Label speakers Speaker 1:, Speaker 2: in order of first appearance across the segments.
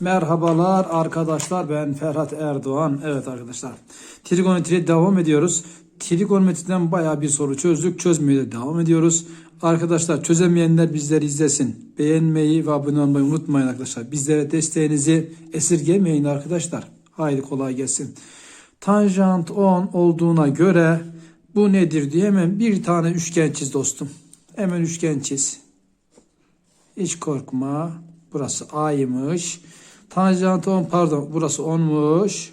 Speaker 1: Merhabalar arkadaşlar ben Ferhat Erdoğan. Evet arkadaşlar trigonometriye devam ediyoruz. Trigonometriden baya bir soru çözdük. Çözmeye de devam ediyoruz. Arkadaşlar çözemeyenler bizleri izlesin. Beğenmeyi ve abone olmayı unutmayın arkadaşlar. Bizlere desteğinizi esirgemeyin arkadaşlar. Haydi kolay gelsin. Tanjant 10 olduğuna göre bu nedir diye hemen bir tane üçgen çiz dostum. Hemen üçgen çiz. Hiç korkma. Burası A'ymış. Tanjant 10 pardon burası 10'muş.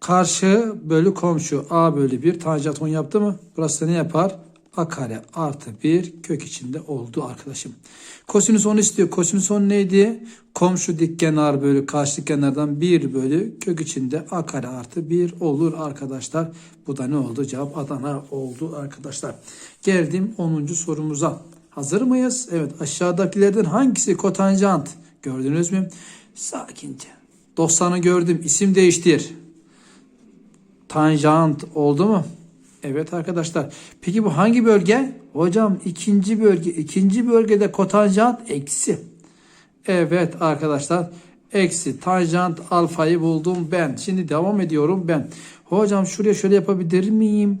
Speaker 1: Karşı bölü komşu A bölü 1 tanjant 10 yaptı mı? Burası da ne yapar? A kare artı 1 kök içinde oldu arkadaşım. Kosinüs 10 istiyor. Kosinüs 10 neydi? Komşu dik kenar bölü karşı kenardan 1 bölü kök içinde A kare artı 1 olur arkadaşlar. Bu da ne oldu? Cevap Adana oldu arkadaşlar. Geldim 10. sorumuza. Hazır mıyız? Evet aşağıdakilerden hangisi kotanjant? Gördünüz mü? Sakince. 90'ı gördüm. İsim değiştir. Tanjant oldu mu? Evet arkadaşlar. Peki bu hangi bölge? Hocam ikinci bölge. İkinci bölgede kotanjant eksi. Evet arkadaşlar. Eksi tanjant alfayı buldum ben. Şimdi devam ediyorum ben. Hocam şuraya şöyle yapabilir miyim?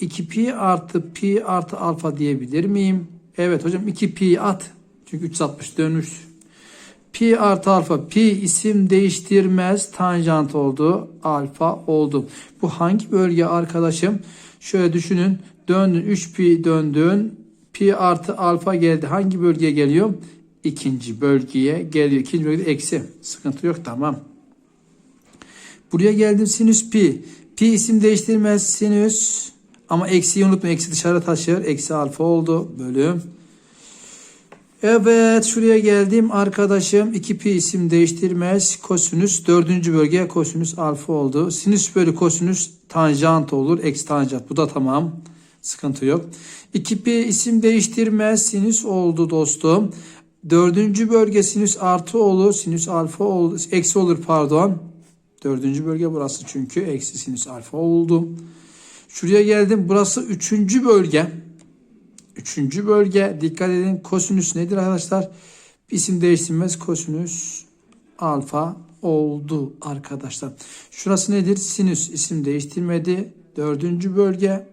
Speaker 1: 2 pi artı pi artı alfa diyebilir miyim? Evet hocam 2 pi at. Çünkü 360 dönmüş. Pi artı alfa. Pi isim değiştirmez. Tanjant oldu. Alfa oldu. Bu hangi bölge arkadaşım? Şöyle düşünün. Döndün 3 pi döndün. Pi artı alfa geldi. Hangi bölgeye geliyor? İkinci bölgeye geliyor. İkinci bölgede eksi. Sıkıntı yok tamam. Buraya geldim sinüs pi. Pi isim değiştirmez sinüs. Ama eksiyi unutma. Eksi dışarı taşır. Eksi alfa oldu. Bölüm. Evet şuraya geldim arkadaşım 2 pi isim değiştirmez kosinüs dördüncü bölge kosinüs alfa oldu. Sinüs bölü kosinüs tanjant olur eksi tanjant bu da tamam sıkıntı yok. 2 pi isim değiştirmez sinüs oldu dostum. Dördüncü bölge sinüs artı olur sinüs alfa oldu eksi olur pardon. Dördüncü bölge burası çünkü eksi sinüs alfa oldu. Şuraya geldim burası üçüncü bölge. Üçüncü bölge dikkat edin kosinüs nedir arkadaşlar? İsim değiştirmez kosinüs alfa oldu arkadaşlar. Şurası nedir? Sinüs isim değiştirmedi. Dördüncü bölge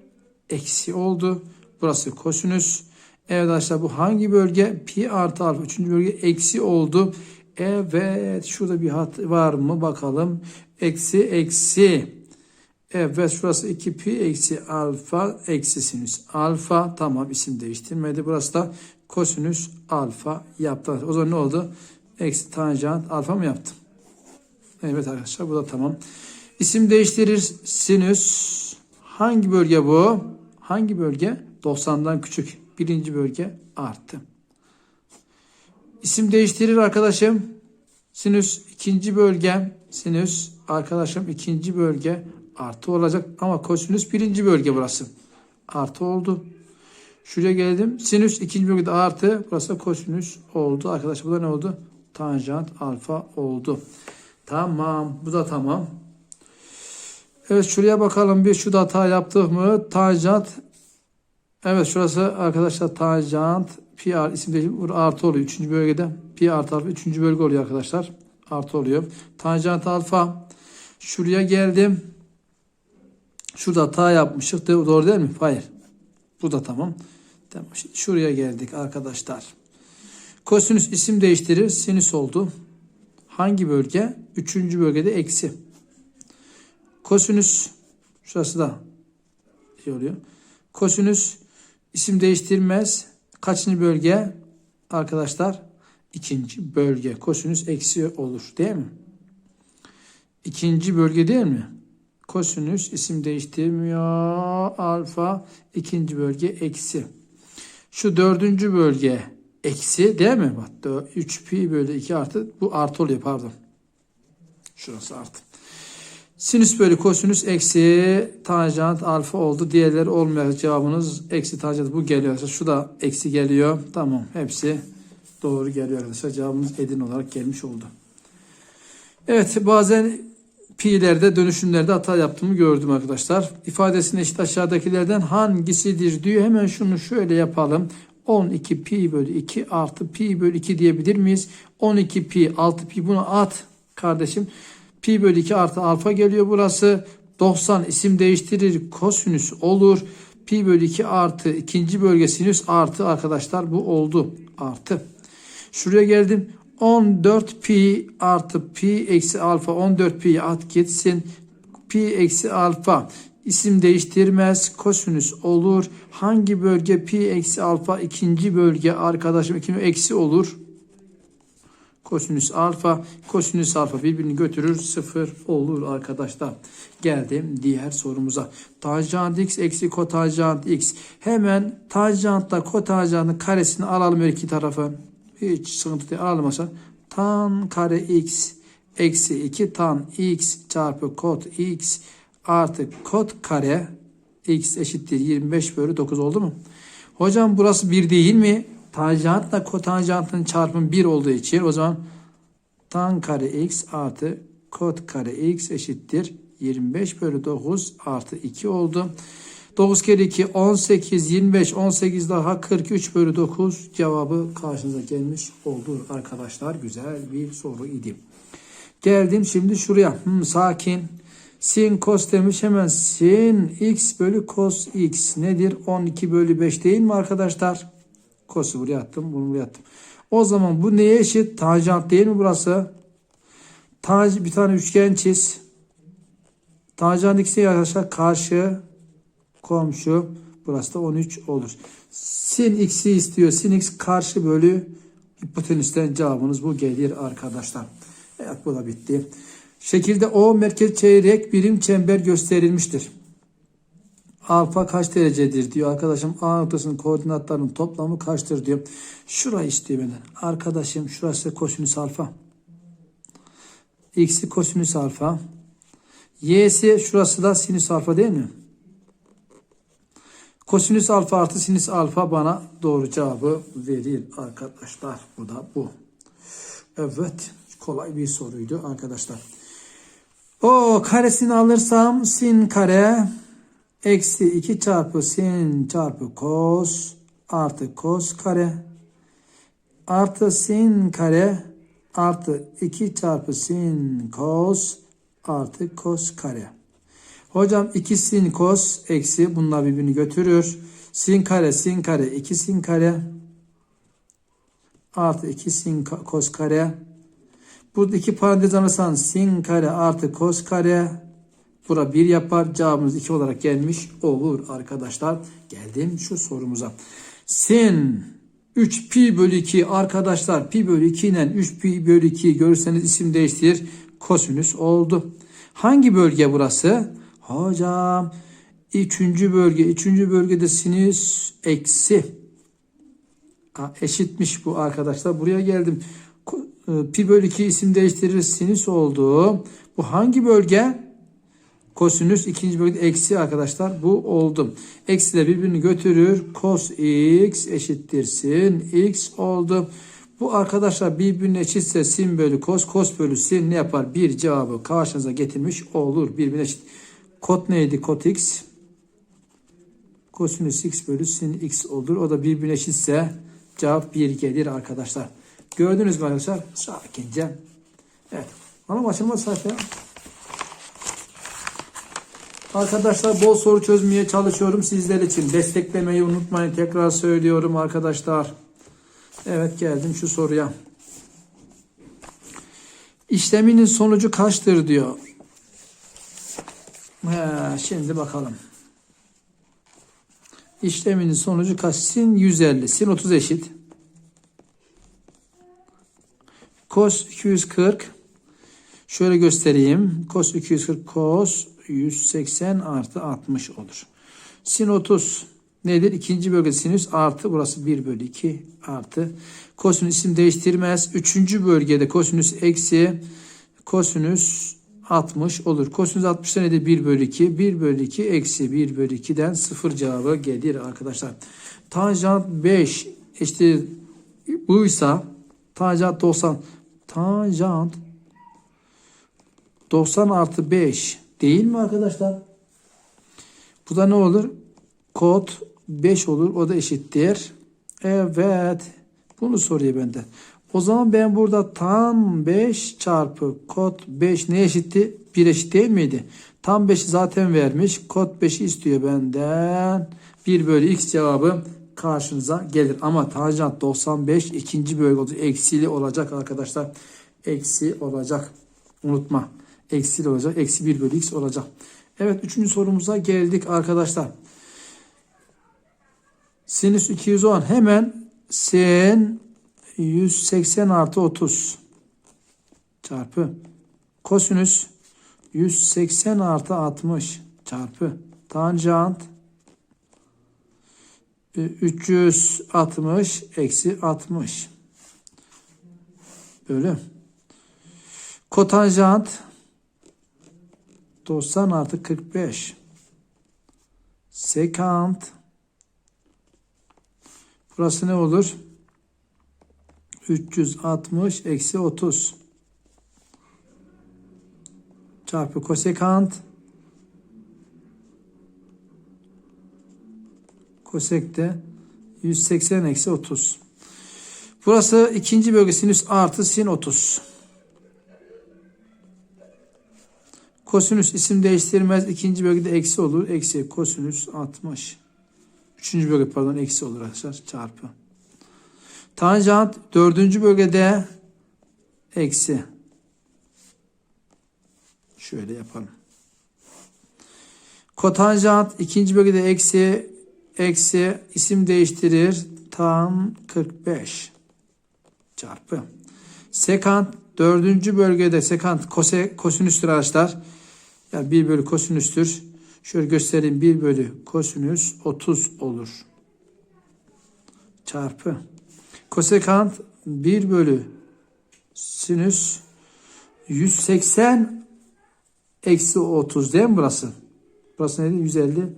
Speaker 1: eksi oldu. Burası kosinüs. Evet arkadaşlar bu hangi bölge? Pi artı alfa. Üçüncü bölge eksi oldu. Evet şurada bir hat var mı bakalım. Eksi eksi. Evet şurası 2 pi eksi alfa eksi sinüs alfa. Tamam isim değiştirmedi. Burası da kosinüs alfa yaptı. O zaman ne oldu? Eksi tanjant alfa mı yaptım? Evet arkadaşlar bu da tamam. İsim değiştirir sinüs. Hangi bölge bu? Hangi bölge? 90'dan küçük. Birinci bölge arttı. İsim değiştirir arkadaşım. Sinüs ikinci bölge. Sinüs arkadaşım ikinci bölge artı olacak ama kosinüs birinci bölge burası. Artı oldu. Şuraya geldim. Sinüs ikinci bölgede artı. Burası kosinüs oldu. Arkadaşlar bu da ne oldu? Tanjant alfa oldu. Tamam. Bu da tamam. Evet şuraya bakalım bir şu da hata yaptık mı? Tanjant Evet şurası arkadaşlar tanjant pi isim artı oluyor. Üçüncü bölgede pi artı alfa üçüncü bölge oluyor arkadaşlar. Artı oluyor. Tanjant alfa şuraya geldim. Şurada hata yapmıştık. Doğru değil mi? Hayır. Bu da tamam. Tamam. Şimdi şuraya geldik arkadaşlar. Kosinüs isim değiştirir. Sinüs oldu. Hangi bölge? Üçüncü bölgede eksi. Kosinüs şurası da şey oluyor. Kosinüs isim değiştirmez. Kaçıncı bölge? Arkadaşlar ikinci bölge. Kosinüs eksi olur değil mi? İkinci bölge değil mi? Kosinüs isim değiştirmiyor. Alfa ikinci bölge eksi. Şu dördüncü bölge eksi değil mi? Bak 3 pi bölü 2 artı bu artı oluyor pardon. Şurası artı. Sinüs bölü kosinüs eksi tanjant alfa oldu. Diğerleri olmayan cevabınız eksi tanjant bu geliyor. Şu da eksi geliyor. Tamam hepsi doğru geliyor arkadaşlar. Cevabımız edin olarak gelmiş oldu. Evet bazen pi'lerde dönüşümlerde hata yaptığımı gördüm arkadaşlar. İfadesinin eşit aşağıdakilerden hangisidir diyor. Hemen şunu şöyle yapalım. 12 pi bölü 2 artı pi bölü 2 diyebilir miyiz? 12 pi 6 pi bunu at kardeşim. Pi bölü 2 artı alfa geliyor burası. 90 isim değiştirir kosinüs olur. Pi bölü 2 artı ikinci bölge sinüs artı arkadaşlar bu oldu. Artı. Şuraya geldim. 14 pi artı pi eksi alfa 14 pi at gitsin. Pi eksi alfa isim değiştirmez. Kosinüs olur. Hangi bölge pi eksi alfa ikinci bölge arkadaşım ikinci eksi olur. Kosinüs alfa, kosinüs alfa birbirini götürür sıfır olur arkadaşlar. Geldim diğer sorumuza. Tanjant x eksi kotanjant x. Hemen tanjantla kotanjantın karesini alalım her iki tarafı. Hiç sıkıntı değil aşağı. Tan kare x eksi 2 tan x çarpı kot x artı kot kare x eşittir 25 bölü 9 oldu mu? Hocam burası 1 değil mi? Tanjantla kotanjantın çarpımı 1 olduğu için o zaman tan kare x artı kot kare x eşittir 25 bölü 9 artı 2 oldu. 9 kere 2 18 25 18 daha 43 bölü 9 cevabı karşınıza gelmiş oldu arkadaşlar. Güzel bir soru idi. Geldim şimdi şuraya. Hmm, sakin. Sin cos demiş hemen sin x bölü cos x nedir? 12 bölü 5 değil mi arkadaşlar? Cos'u buraya attım bunu buraya attım. O zaman bu neye eşit? Tanjant değil mi burası? Taj, bir tane üçgen çiz. Tanjant x'e arkadaşlar karşı komşu. Burası da 13 olur. Sin x'i istiyor. Sin x karşı bölü hipotenüsten cevabınız bu gelir arkadaşlar. Evet bu da bitti. Şekilde O merkez çeyrek birim çember gösterilmiştir. Alfa kaç derecedir diyor arkadaşım. A noktasının koordinatlarının toplamı kaçtır diyor. Şurayı istiyor benden. Arkadaşım şurası kosinüs alfa. X'i kosinüs alfa. Y'si şurası da sinüs alfa değil mi? Kosinüs alfa artı sinüs alfa bana doğru cevabı verir arkadaşlar. Bu da bu. Evet. Kolay bir soruydu arkadaşlar. O karesini alırsam sin kare eksi 2 çarpı sin çarpı kos artı kos kare artı sin kare artı 2 çarpı sin kos artı kos kare. Hocam 2 sin kos eksi bunlar birbirini götürür. Sin kare sin kare 2 sin kare artı 2 sin kos kare. Burada iki parantez alırsan sin kare artı kos kare. Bura 1 yapar. Cevabımız 2 olarak gelmiş olur arkadaşlar. Geldim şu sorumuza. Sin 3 pi bölü 2 arkadaşlar pi bölü 2 ile 3 pi bölü 2 görürseniz isim değiştirir. Kosinüs oldu. Hangi bölge burası? Hocam üçüncü bölge. Üçüncü bölgede sinüs eksi. Ha, eşitmiş bu arkadaşlar. Buraya geldim. Pi bölü 2 isim değiştirir. Sinüs oldu. Bu hangi bölge? Kosinüs ikinci bölgede eksi arkadaşlar. Bu oldu. Eksi de birbirini götürür. Cos x eşittir sin x oldu. Bu arkadaşlar birbirine eşitse sin bölü cos, cos bölü sin ne yapar? Bir cevabı karşınıza getirmiş olur. Birbirine eşit. Kot neydi? Kot x. Kosinüs x bölü sin x olur. O da birbirine eşitse cevap 1 gelir arkadaşlar. Gördünüz mü arkadaşlar? Sakince. Evet. Anam açılmaz sayfa. Arkadaşlar bol soru çözmeye çalışıyorum sizler için. Desteklemeyi unutmayın. Tekrar söylüyorum arkadaşlar. Evet geldim şu soruya. İşleminin sonucu kaçtır diyor. Şimdi bakalım. İşleminin sonucu kaç? Sin 150. Sin 30 eşit. Cos 240. Şöyle göstereyim. Cos 240 cos 180 artı 60 olur. Sin 30 nedir? İkinci bölge sinüs artı burası 1 bölü 2 artı. Kosinüs isim değiştirmez. Üçüncü bölgede kosinüs eksi kosinüs 60 olur. Kosinüs 60 nedir? 1 bölü 2. 1 bölü 2 eksi 1 bölü 2'den 0 cevabı gelir arkadaşlar. Tanjant 5 işte buysa tanjant 90 tanjant 90 artı 5 değil mi arkadaşlar? Bu da ne olur? Kod 5 olur. O da eşittir. Evet. Bunu soruyor benden. O zaman ben burada tam 5 çarpı kod 5 ne eşitti? 1 eşit değil miydi? Tam 5'i zaten vermiş. Kod 5'i istiyor benden. 1 bölü x cevabı karşınıza gelir. Ama tanjant 95 ikinci bölge olacak. Eksili olacak arkadaşlar. Eksi olacak. Unutma. Eksili olacak. Eksi 1 bölü x olacak. Evet üçüncü sorumuza geldik arkadaşlar. Sinüs 210 hemen sin 180 artı 30 çarpı kosinüs 180 artı 60 çarpı tanjant e, 360 eksi 60 böyle. Kotanjant 90 artı 45 sekant. Burası ne olur 360 eksi 30 çarpı kosekant. Kosek de 180 eksi 30 burası ikinci bölge sinüs artı sin 30 kosinüs isim değiştirmez ikinci bölgede eksi olur. Eksi kosinüs 60 üçüncü bölge pardon eksi olur arkadaşlar çarpı Tanjant dördüncü bölgede eksi. Şöyle yapalım. Kotanjant ikinci bölgede eksi eksi isim değiştirir. Tan 45 çarpı. Sekant dördüncü bölgede sekant kose, kosinüstür arkadaşlar. Yani 1 bölü kosinüstür. Şöyle göstereyim 1 bölü kosinüs 30 olur. Çarpı. Kosekant 1 bölü sinüs 180 eksi 30 değil mi burası? Burası neydi? 150.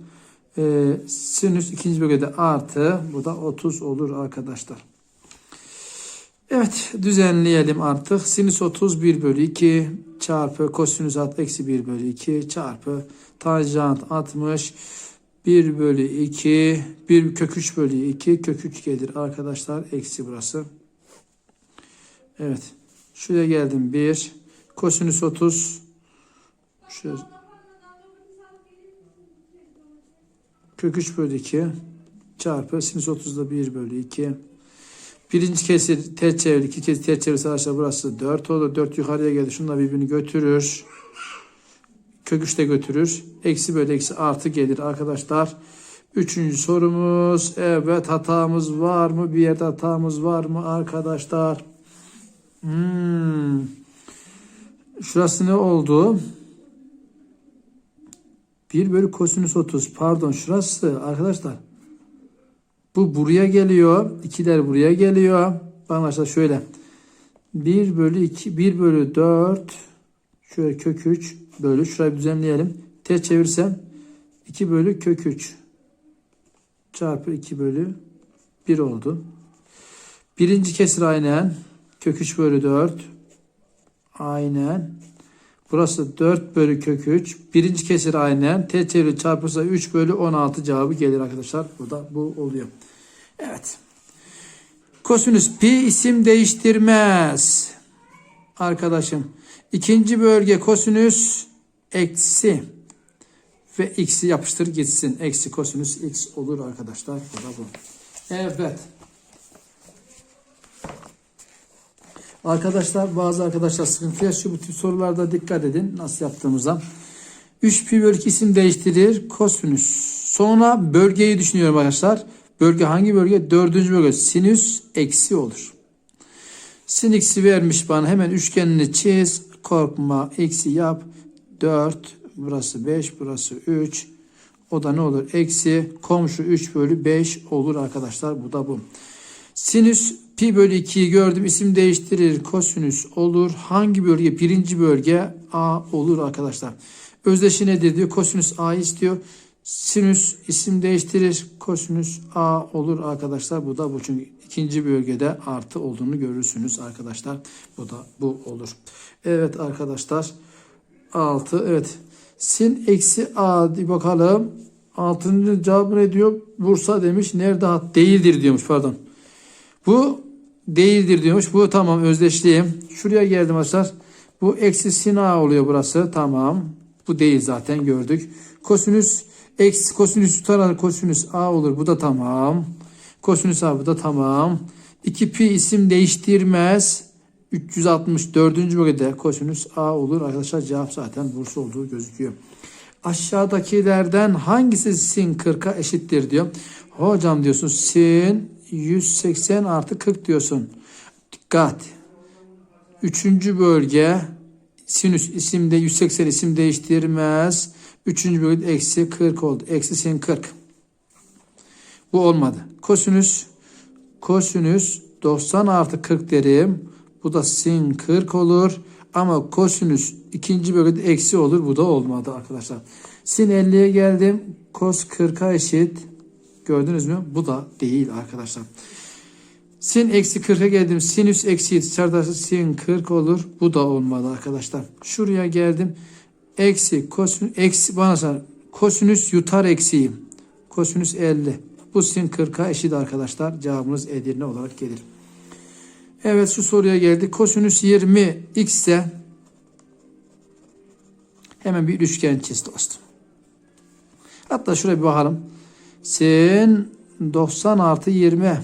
Speaker 1: Ee, sinüs ikinci bölgede artı. Bu da 30 olur arkadaşlar. Evet düzenleyelim artık. Sinüs 30 1 bölü 2 çarpı kosinüs 60 eksi 1 bölü 2 çarpı tanjant 60 1 bölü 2 1 kök 3 bölü 2 kök 3 gelir arkadaşlar. Eksi burası. Evet. Şuraya geldim 1. Kosinüs 30. Şöyle. Kök 3 bölü 2 çarpı sinüs 30'da 1 bölü 2. Birinci kesir ters çevir. iki kez ters çevirse arkadaşlar burası 4 olur. 4 yukarıya geldi. Şunlar birbirini götürür. Kök 3 de götürür. Eksi bölü eksi artı gelir arkadaşlar. Üçüncü sorumuz. Evet hatamız var mı? Bir yerde hatamız var mı arkadaşlar? Hmm. Şurası ne oldu? 1 bölü kosinüs 30. Pardon şurası arkadaşlar. Bu buraya geliyor. İkiler buraya geliyor. Bakın arkadaşlar şöyle. 1 bölü 2, 1 bölü 4 şöyle kök 3 bölü şurayı düzenleyelim. Ters çevirsem 2 bölü kök 3 çarpı 2 bölü 1 oldu. Birinci kesir aynen kök 3 bölü 4 aynen burası 4 bölü kök 3 birinci kesir aynen ters çeviri çarpırsa 3 bölü 16 cevabı gelir arkadaşlar. Bu da bu oluyor. Evet. Kosinüs pi isim değiştirmez. Arkadaşım. İkinci bölge kosinüs eksi ve x'i yapıştır gitsin. Eksi kosinüs x olur arkadaşlar. Bu da bu. Evet. Arkadaşlar bazı arkadaşlar sıkıntı yaşıyor. Bu tip sorularda dikkat edin. Nasıl yaptığımıza. 3 pi bölü 2 isim değiştirir. Kosinüs. Sonra bölgeyi düşünüyorum arkadaşlar. Bölge hangi bölge? Dördüncü bölge. Sinüs eksi olur. Sin x'i vermiş bana. Hemen üçgenini çiz. Korkma. Eksi yap. 4. Burası 5. Burası 3. O da ne olur? Eksi komşu 3 bölü 5 olur arkadaşlar. Bu da bu. Sinüs pi bölü 2'yi gördüm. İsim değiştirir. Kosinüs olur. Hangi bölge? Birinci bölge A olur arkadaşlar. Özdeşi nedir diyor. Kosinüs A istiyor. Sinüs isim değiştirir. Kosinüs A olur arkadaşlar. Bu da bu. Çünkü ikinci bölgede artı olduğunu görürsünüz arkadaşlar. Bu da bu olur. Evet arkadaşlar. 6. Evet. Sin eksi A diye bakalım. Altıncı cevabı ne diyor? Bursa demiş. Nerede hat? Değildir diyormuş pardon. Bu değildir diyormuş. Bu tamam özdeşliyim. Şuraya geldim arkadaşlar. Bu eksi sin a oluyor burası. Tamam. Bu değil zaten gördük. Kosinüs eksi kosinüs tutarak kosinüs a olur. Bu da tamam. Kosinüs a bu da tamam. 2 pi isim değiştirmez. 364. bölgede kosinüs a olur. Arkadaşlar cevap zaten Bursa olduğu gözüküyor. Aşağıdakilerden hangisi sin 40'a eşittir diyor. Hocam diyorsun sin 180 artı 40 diyorsun. Dikkat. Üçüncü bölge sinüs isimde 180 isim değiştirmez. Üçüncü bölge eksi 40 oldu. Eksi sin 40. Bu olmadı. Kosinüs kosinüs 90 artı 40 derim. Bu da sin 40 olur. Ama kosinüs ikinci bölgede eksi olur. Bu da olmadı arkadaşlar. Sin 50'ye geldim. Kos 40'a eşit. Gördünüz mü? Bu da değil arkadaşlar. Sin eksi 40'a geldim. Sinüs eksi dışarıdası sin 40 olur. Bu da olmadı arkadaşlar. Şuraya geldim. Eksi kosinüs eksi bana sor. Kosinüs yutar eksiği. Kosinüs 50. Bu sin 40'a eşit arkadaşlar. Cevabımız Edirne olarak gelir. Evet şu soruya geldik. Kosinüs 20 x ise hemen bir üçgen çiz dostum. Hatta şuraya bir bakalım. Sin 90 artı 20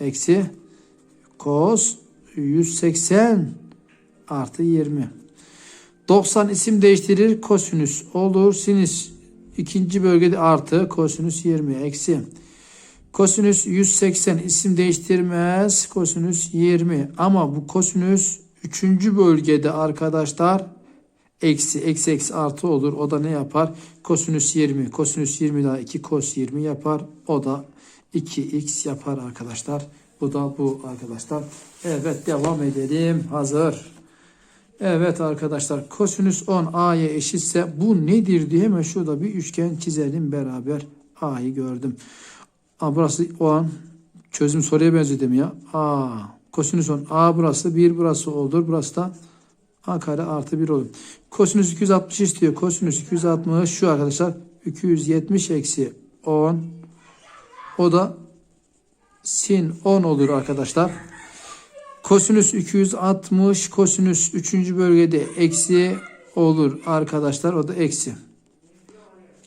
Speaker 1: eksi kos 180 artı 20. 90 isim değiştirir kosinüs olur. Sinüs ikinci bölgede artı kosinüs 20 eksi. Kosinüs 180 isim değiştirmez. Kosinüs 20 ama bu kosinüs üçüncü bölgede arkadaşlar eksi eksi eksi artı olur. O da ne yapar? Kosinüs 20. Kosinüs 20 daha 2 kos 20 yapar. O da 2x yapar arkadaşlar. Bu da bu arkadaşlar. Evet devam edelim. Hazır. Evet arkadaşlar kosinüs 10 a'ya eşitse bu nedir diye hemen şurada bir üçgen çizelim beraber. A'yı gördüm. A burası 10. Çözüm soruya benzedim ya. A. Kosinüs 10. A burası 1 burası olur. Burası da A kare artı 1 olur. Kosinüs 260 istiyor. Kosinüs 260 şu arkadaşlar. 270 eksi 10. O da sin 10 olur arkadaşlar. Kosinüs 260, kosinüs 3. bölgede eksi olur arkadaşlar. O da eksi.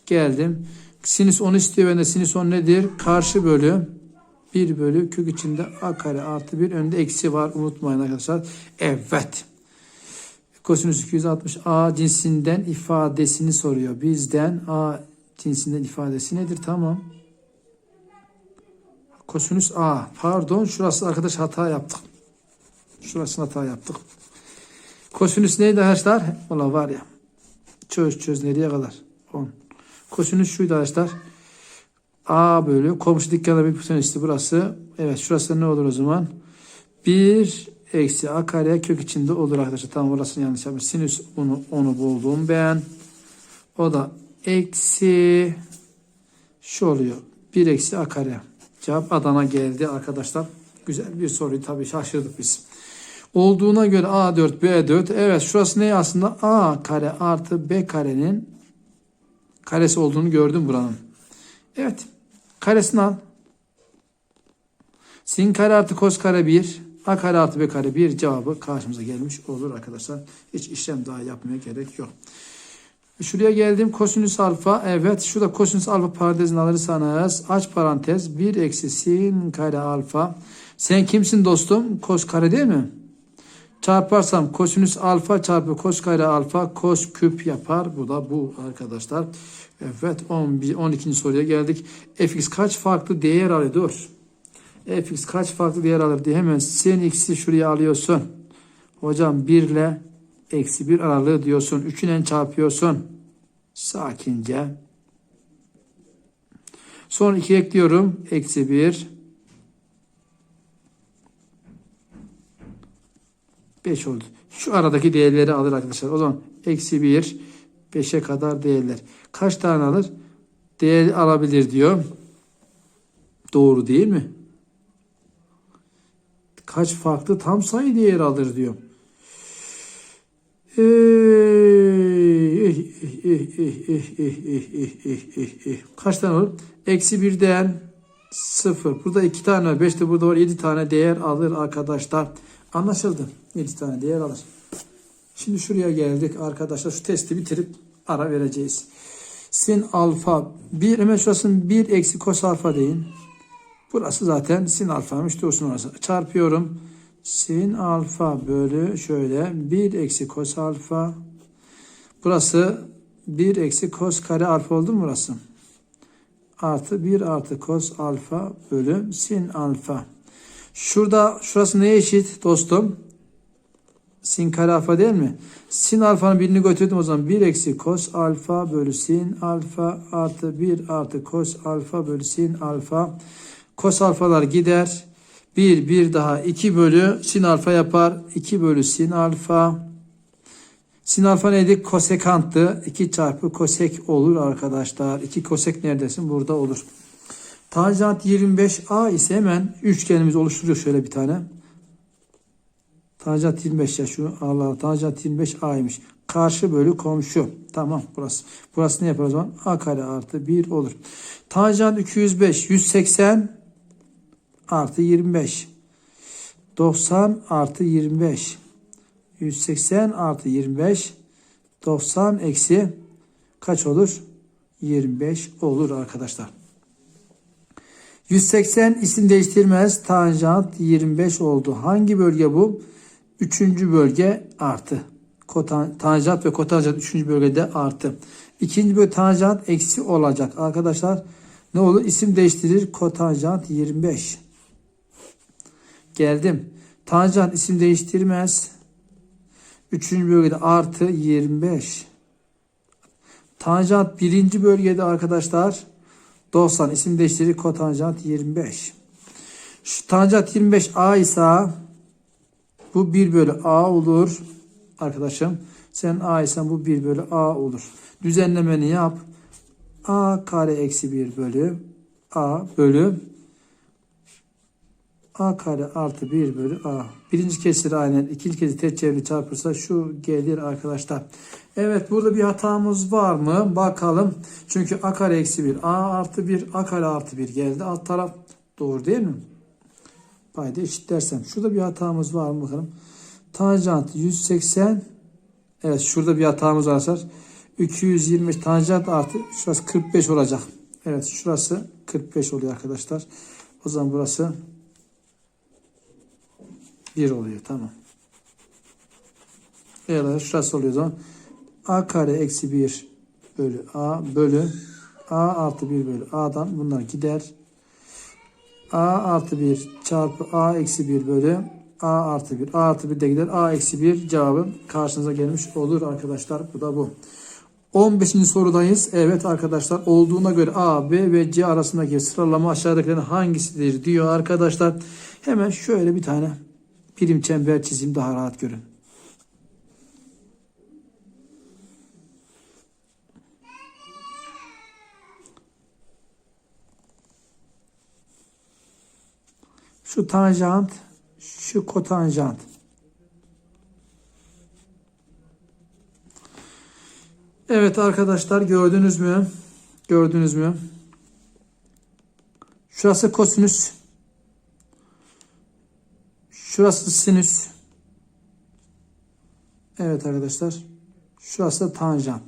Speaker 1: Geldim. Sinüs 10 istiyor. Ben de sinüs 10 nedir? Karşı bölü 1 bölü kök içinde a kare artı 1 önünde eksi var. Unutmayın arkadaşlar. Evet. Kosinüs 260 a cinsinden ifadesini soruyor. Bizden a cinsinden ifadesi nedir? Tamam. Kosinüs a. Pardon şurası arkadaş hata yaptık. Şurasını hata yaptık. Kosinüs neydi arkadaşlar? Valla var ya. Çöz çöz nereye kadar? 10. Kosinüs şuydu arkadaşlar. A bölü komşu dükkana bir kosinüstü burası. Evet şurası ne olur o zaman? 1 eksi a kare kök içinde olur arkadaşlar. Tamam orasını yanlış yapmış. Sinüs onu, onu buldum ben. O da eksi şu oluyor. 1 eksi a kare. Cevap Adana geldi arkadaşlar. Güzel bir soruyu tabii şaşırdık biz. Olduğuna göre A4, B4. Evet şurası ne aslında? A kare artı B karenin karesi olduğunu gördüm buranın. Evet. Karesini al. Sin kare artı kos kare 1. A kare artı B kare 1 cevabı karşımıza gelmiş olur arkadaşlar. Hiç işlem daha yapmaya gerek yok. Şuraya geldim. Kosinüs alfa. Evet. Şurada kosinüs alfa parantezini alırsanız aç parantez 1 eksi sin kare alfa. Sen kimsin dostum? Kos kare değil mi? Çarparsam kosinüs alfa çarpı kos kare alfa kos küp yapar. Bu da bu arkadaşlar. Evet 11, 12. soruya geldik. fx kaç farklı değer alır? Dur. fx kaç farklı değer alır diye hemen sin x'i şuraya alıyorsun. Hocam 1 ile eksi 1 aralığı diyorsun. 3 ile çarpıyorsun. Sakince. Sonra 2 ekliyorum. Eksi 1. 5 oldu. Şu aradaki değerleri alır arkadaşlar. O zaman eksi 1, 5'e kadar değerler. Kaç tane alır? Değer alabilir diyor. Doğru değil mi? Kaç farklı tam sayı değer alır diyor. Kaç tane olur? Eksi birden 0. Burada 2 tane var. 5 de burada var. 7 tane değer alır arkadaşlar. Anlaşıldı. 7 tane değer alır. Şimdi şuraya geldik arkadaşlar. Şu testi bitirip ara vereceğiz. Sin alfa 1 hemen şurasının 1 eksi kos alfa deyin. Burası zaten sin alfaymış. Dursun orası. Çarpıyorum. Sin alfa bölü şöyle 1 eksi kos alfa. Burası 1 eksi kos kare alfa oldu mu burası? Artı 1 artı kos alfa bölü sin alfa. Şurada şurası neye eşit dostum? Sin kare alfa değil mi? Sin alfanın birini götürdüm o zaman 1 eksi kos alfa bölü sin alfa artı 1 artı kos alfa bölü sin alfa. Kos alfalar gider. 1 1 daha 2 bölü sin alfa yapar. 2 bölü sin alfa. Sin alfa neydi? Kosekanttı. 2 çarpı kosek olur arkadaşlar. 2 kosek neredesin? Burada olur. Tanjant 25A ise hemen üçgenimizi oluşturuyor şöyle bir tane. Tanjant 25 ya şu Allah tanjant 25 A'ymış. Karşı bölü komşu. Tamam burası. Burası ne yapar o zaman? A kare artı 1 olur. Tanjant 205 180 artı 25. 90 artı 25. 180 artı 25. 90 eksi kaç olur? 25 olur arkadaşlar. 180 isim değiştirmez. Tanjant 25 oldu. Hangi bölge bu? Üçüncü bölge artı. Kotan, tanjant ve kotanjant üçüncü bölgede artı. İkinci bölge tanjant eksi olacak. Arkadaşlar ne olur? İsim değiştirir. Kotanjant 25. Geldim. Tanjant isim değiştirmez. Üçüncü bölgede artı 25. Tanjant birinci bölgede arkadaşlar 90 isim değiştirir. Kotanjant 25. Şu tanjant 25 A ise bu 1 bölü A olur. Arkadaşım sen A isen bu 1 bölü A olur. Düzenlemeni yap. A kare eksi 1 bölü A bölü A kare artı 1 bölü A. Birinci kesiri aynen ikinci kesiri tek çevrili çarpırsa şu gelir arkadaşlar. Evet burada bir hatamız var mı? Bakalım. Çünkü A kare eksi 1 A artı 1 A kare artı 1 geldi. Alt taraf doğru değil mi? Payda eşitlersem. Şurada bir hatamız var mı bakalım. Tanjant 180 Evet şurada bir hatamız var arkadaşlar. 220 tanjant artı şurası 45 olacak. Evet şurası 45 oluyor arkadaşlar. O zaman burası 1 oluyor tamam. Evet şurası oluyor zaman. A kare eksi 1 bölü A bölü A artı 1 bölü A'dan bunlar gider. A artı 1 çarpı A eksi 1 bölü A artı 1. A artı 1 de gider. A eksi 1 cevabı karşınıza gelmiş olur arkadaşlar. Bu da bu. 15. sorudayız. Evet arkadaşlar olduğuna göre A, B ve C arasındaki sıralama aşağıdakilerin hangisidir diyor arkadaşlar. Hemen şöyle bir tane birim çember çizeyim daha rahat görün. Şu tanjant, şu kotanjant. Evet arkadaşlar gördünüz mü? Gördünüz mü? Şurası kosinüs. Şurası sinüs. Evet arkadaşlar. Şurası da tanjant.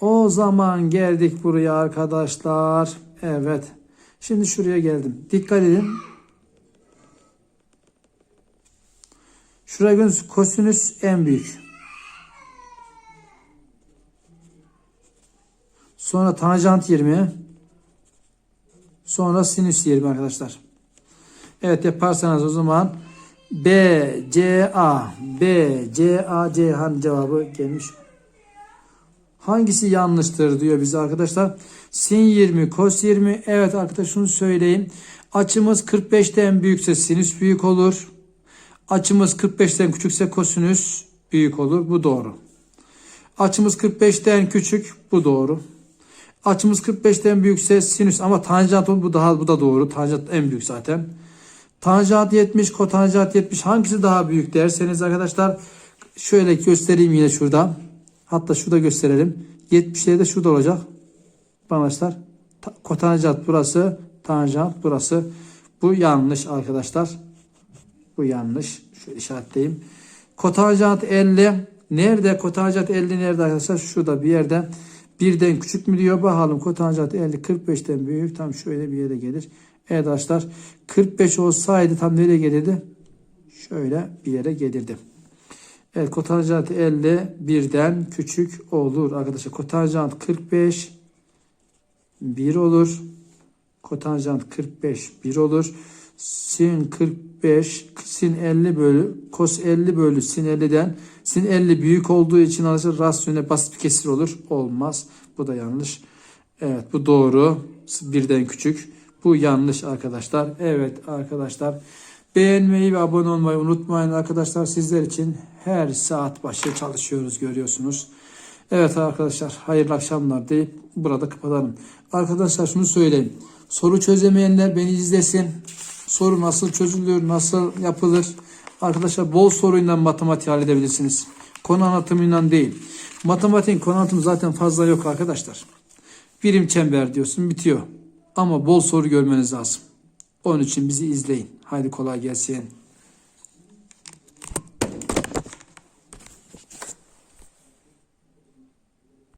Speaker 1: O zaman geldik buraya arkadaşlar. Evet. Şimdi şuraya geldim. Dikkat edin. Şuraya gördüğünüz kosinüs en büyük. Sonra tanjant 20. Sonra sinüs 20 arkadaşlar. Evet yaparsanız o zaman B, C, A, B, C, A, C han cevabı gelmiş. Hangisi yanlıştır diyor bize arkadaşlar. Sin 20, kos 20. Evet arkadaşlar şunu söyleyeyim. Açımız 45'ten büyükse sinüs büyük olur. Açımız 45'ten küçükse kosinüs büyük olur. Bu doğru. Açımız 45'ten küçük. Bu doğru. Açımız 45'ten büyükse sinüs ama tanjant bu daha bu da doğru. Tanjant en büyük zaten. Tanjant 70, kotanjant 70 hangisi daha büyük derseniz arkadaşlar şöyle göstereyim yine şurada. Hatta şurada gösterelim. 70'leri de şurada olacak. Arkadaşlar kotanjant burası, tanjant burası. Bu yanlış arkadaşlar. Bu yanlış. Şu işaretleyeyim. Kotanjant 50. Nerede? Kotanjant 50 nerede arkadaşlar? Şurada bir yerde. Birden küçük mü diyor? Bakalım kotanjant 50 45'ten büyük. Tam şöyle bir yere gelir. Evet arkadaşlar 45 olsaydı tam nereye gelirdi? Şöyle bir yere gelirdi. Evet kotanjant 50 birden küçük olur arkadaşlar. Kotanjant 45 1 olur. Kotanjant 45 1 olur. Sin 45 sin 50 bölü kos 50 bölü sin 50'den sin 50 büyük olduğu için arkadaşlar rasyone basit bir kesir olur. Olmaz. Bu da yanlış. Evet bu doğru. Birden küçük. Bu yanlış arkadaşlar. Evet arkadaşlar. Beğenmeyi ve abone olmayı unutmayın arkadaşlar. Sizler için her saat başı çalışıyoruz görüyorsunuz. Evet arkadaşlar hayırlı akşamlar deyip burada kapatalım. Arkadaşlar şunu söyleyeyim. Soru çözemeyenler beni izlesin. Soru nasıl çözülür, nasıl yapılır? Arkadaşlar bol soruyla matematik halledebilirsiniz. Konu anlatımıyla değil. Matematiğin konu anlatımı zaten fazla yok arkadaşlar. Birim çember diyorsun bitiyor. Ama bol soru görmeniz lazım. Onun için bizi izleyin. Haydi kolay gelsin.